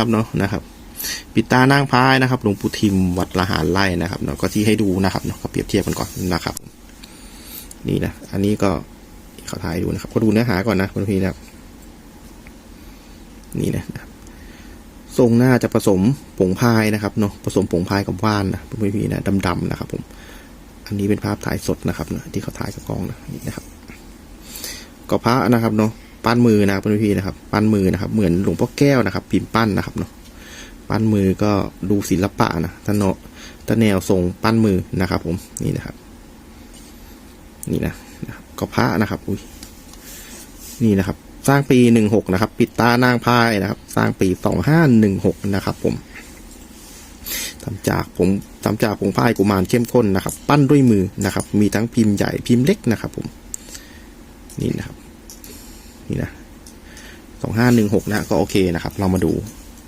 นะครับเนาะนะครับ ปิดตานางพายนะครับหลวงปู่ทิมวัดละหารไร่นะครับเนาะก็ที่ให้ดูนะครับเนาะก็เปรียบเทียบกันก่อนนะครับ นี่นะอันนี้ก็เขาถ่ายดูนะครับ ก็ดูเนื้อหาก่อนนะคุณพี่นะครับนี่นะทรงหน้าจะผสมผงพายนะครับเนาะผสมผงพายกับว่านนะคุณพี่นะดำๆนะครับ ผม อันนี้เป็นภาพถ่ายสดนะครับเนาะที่เขาถ่ายกับกล้องนะนี่นะครับก็พระนะครับเนาะ ปั้นมือนะครับคุณพี่นะครับ ปั้นมือนะครับ เหมือนหลวงพ่อแก้วนะครับ พิมพ์ปั้นนะครับเนาะปั้นมือก็ดูศิลปะนะตะเนาะตะแนวทรงปั้นมือนะครับ ผมนี่นะครับ นี่นะนะครับก็พระนะครับอุ้ยนี่นะครับ สร้างปีหนึ่งหกนะครับ ปิดตานางพายนะครับ สร้างปีสองห้าหนึ่งหกนะครับ ผมทำจากผมทำจากผงพายกุมารเข้มข้นนะครับ ปั้นด้วยมือนะครับ มีทั้งพิมพ์ใหญ่พิมพ์เล็กนะครับ ผมนี่นะครับ นี่นะสองห้าหนึ่งหกนะก็โอเคนะครับ เรามาดู